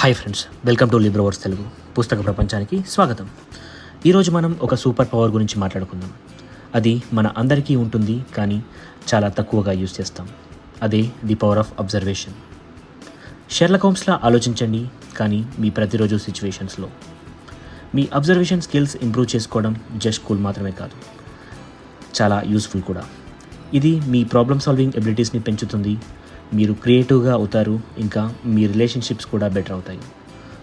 Hi friends welcome to Libraverse Telugu పుస్తక ప్రపంచానికి స్వాగతం. ఈరోజు మనం ఒక సూపర్ పవర్ గురించి మాట్లాడుకుందాం. అది మన అందరికీ ఉంటుంది కానీ చాలా తక్కువగా యూజ్ చేస్తాం. అదే the power of observation. Sherlock హోమ్స్లా ఆలోచించండి కానీ మీ ప్రతిరోజు సిచ్యువేషన్స్లో. మీ అబ్జర్వేషన్ స్కిల్స్ ఇంప్రూవ్ చేసుకోవడం జస్ట్ కూల్ మాత్రమే కాదు. చాలా యూస్ఫుల్ కూడా. ఇది మీ ప్రాబ్లమ్ సాల్వింగ్ ఎబిలిటీస్ని పెంచుతుంది మీరు క్రియేటివ్గా అవుతారు ఇంకా మీ రిలేషన్షిప్స్ కూడా బెటర్ అవుతాయి.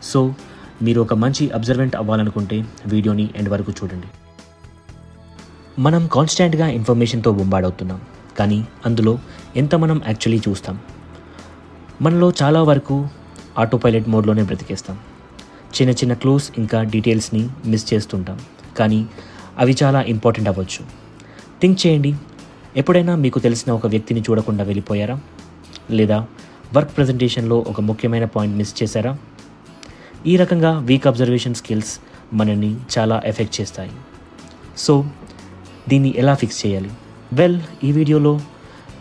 సో మీరు ఒక మంచి అబ్జర్వెంట్ అవ్వాలనుకుంటే వీడియోని ఎండ్ వరకు చూడండి. మనం కాన్స్టాంట్గా ఇన్ఫర్మేషన్తో బొంబాడవుతున్నాం కానీ అందులో ఎంత మనం యాక్చువల్లీ చూస్తాం? మనలో చాలా వరకు ఆటో పైలట్ మోడ్లోనే బ్రతికేస్తాం. చిన్న చిన్న క్లూస్ ఇంకా డీటెయిల్స్ని మిస్ చేస్తుంటాం కానీ అవి చాలా ఇంపార్టెంట్ అవ్వచ్చు. థింక్ చేయండి ఎప్పుడైనా మీకు తెలిసిన ఒక వ్యక్తిని చూడకుండా వెళ్ళిపోయారా? లేదా వర్క్ ప్రజెంటేషన్లో ఒక ముఖ్యమైన పాయింట్ మిస్ చేశారా? ఈ రకంగా వీక్ అబ్జర్వేషన్ స్కిల్స్ మనల్ని చాలా ఎఫెక్ట్ చేస్తాయి. సో దీన్ని ఎలా ఫిక్స్ చేయాలి? వెల్ ఈ వీడియోలో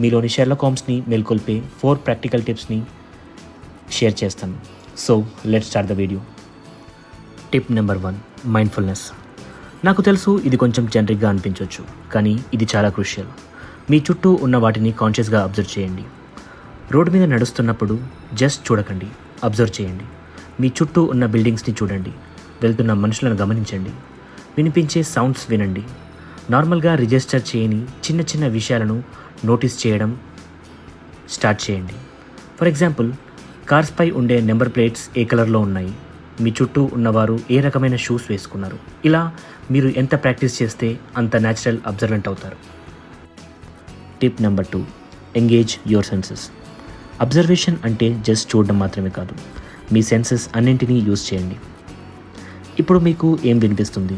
మీలోని షెర్లక్ హోమ్స్ని మేల్కొల్పే ఫోర్ ప్రాక్టికల్ టిప్స్ని షేర్ చేస్తాను. So let start the video. Tip number one mindfulness. నాకు తెలుసు ఇది కొంచెం జనరిక్గా అనిపించవచ్చు కానీ ఇది చాలా క్రూషియల్. మీ చుట్టూ ఉన్న వాటిని కాన్షియస్గా అబ్జర్వ్ చేయండి. రోడ్డు మీద నడుస్తున్నప్పుడు జస్ట్ చూడకండి. అబ్జర్వ్ చేయండి. మీ చుట్టూ ఉన్న బిల్డింగ్స్ని చూడండి. వెళ్తున్న మనుషులను గమనించండి. వినిపించే సౌండ్స్ వినండి. నార్మల్గా రిజిస్టర్ చేయని చిన్న చిన్న విషయాలను నోటీస్ చేయడం స్టార్ట్ చేయండి. ఫర్ ఎగ్జాంపుల్ కార్స్పై ఉండే నెంబర్ ప్లేట్స్ ఏ కలర్లో ఉన్నాయి? మీ చుట్టూ ఉన్నవారు ఏ రకమైన షూస్ వేసుకున్నారు? ఇలా మీరు ఎంత ప్రాక్టీస్ చేస్తే అంత న్యాచురల్ అబ్జర్వెంట్ అవుతారు. Tip number two engage your senses observation అంటే జస్ట్ చూడడం మాత్రమే కాదు. మీ సెన్సెస్ అన్నింటినీ యూజ్ చేయండి. ఇప్పుడు మీకు ఏం వినిపిస్తుంది?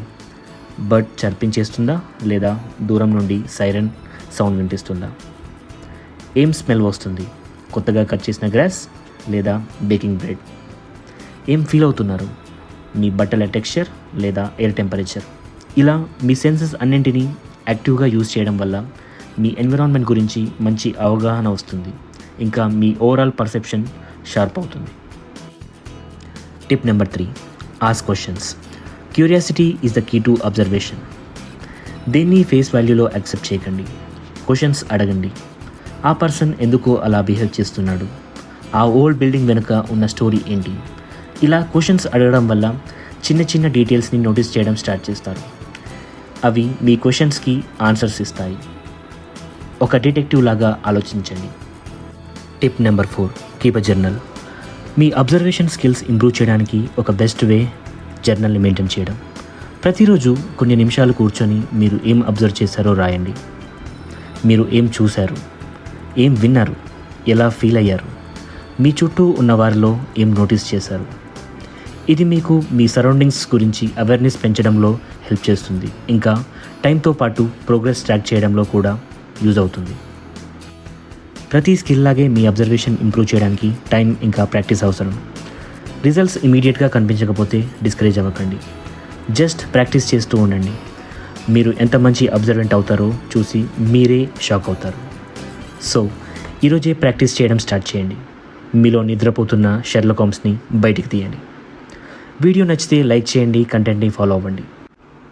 బర్డ్ చర్పించేస్తుందా లేదా దూరం నుండి సైరన్ సౌండ్ వినిపిస్తుందా? ఏం స్మెల్ వస్తుంది? కొత్తగా కట్ చేసిన గ్రాస్ లేదా బేకింగ్ బ్రెడ్ ఏం ఫీల్ అవుతున్నారు? మీ బట్టల టెక్స్చర్ లేదా ఎయిర్ టెంపరేచర్ ఇలా మీ సెన్సెస్ అన్నింటినీ యాక్టివ్గా యూజ్ చేయడం వల్ల మీ ఎన్విరాన్మెంట్ గురించి మంచి అవగాహన వస్తుంది. ఇంకా మీ ఓవరాల్ పర్సెప్షన్ షార్ప్ అవుతుంది. Tip number three ask questions curiosity is the key to observation దీన్ని ఫేస్ వాల్యూలో యాక్సెప్ట్ చేయకండి. క్వశ్చన్స్ అడగండి. ఆ పర్సన్ ఎందుకు అలా బిహేవ్ చేస్తున్నాడు? ఆ ఓల్డ్ బిల్డింగ్ వెనుక ఉన్న స్టోరీ ఏంటి? ఇలా క్వశ్చన్స్ అడగడం వల్ల చిన్న చిన్న డీటెయిల్స్ని నోటీస్ చేయడం స్టార్ట్ చేస్తారు. అవి మీ క్వశ్చన్స్కి ఆన్సర్స్ ఇస్తాయి. ఒక డిటెక్టివ్ లాగా ఆలోచించండి. Tip number four keep a journal me observation skills improve చేయడానికి ఒక బెస్ట్ వే జర్నల్ని మెయింటైన్ చేయడం. ప్రతిరోజు కొన్ని నిమిషాలు కూర్చొని మీరు ఏం అబ్జర్వ్ చేశారో రాయండి. మీరు ఏం చూశారు? ఏం విన్నారు? ఎలా ఫీల్ అయ్యారు? మీ చుట్టూ ఉన్న వారిలో ఏం నోటీస్ చేశారు? ఇది మీకు మీ సరౌండింగ్స్ గురించి అవేర్నెస్ పెంచడంలో హెల్ప్ చేస్తుంది. ఇంకా టైంతో పాటు ప్రోగ్రెస్ ట్రాక్ చేయడంలో కూడా యూజ్ అవుతుంది. ప్రతి స్కిల్ లాగే మీ అబ్జర్వేషన్ ఇంప్రూవ్ చేయడానికి టైం ఇంకా ప్రాక్టీస్ అవసరం. రిజల్ట్స్ ఇమీడియట్గా కనిపించకపోతే డిస్కరేజ్ అవ్వకండి. జస్ట్ ప్రాక్టీస్ చేస్తూ ఉండండి. మీరు ఎంత మంచి అబ్జర్వెంట్ అవుతారో చూసి మీరే షాక్ అవుతారు. సో ఈరోజే ప్రాక్టీస్ చేయడం స్టార్ట్ చేయండి. మీలో నిద్రపోతున్న షెర్లకామ్స్ని బయటికి తీయండి. వీడియో నచ్చితే లైక్ చేయండి కంటెంట్ని ఫాలో అవ్వండి.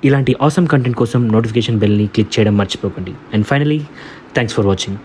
ఇలాంటి ఆసమ్ కంటెంట్ కోసం నోటిఫికేషన్ బెల్ని క్లిక్ చేయడం మర్చిపోకండి. And finally thanks for watching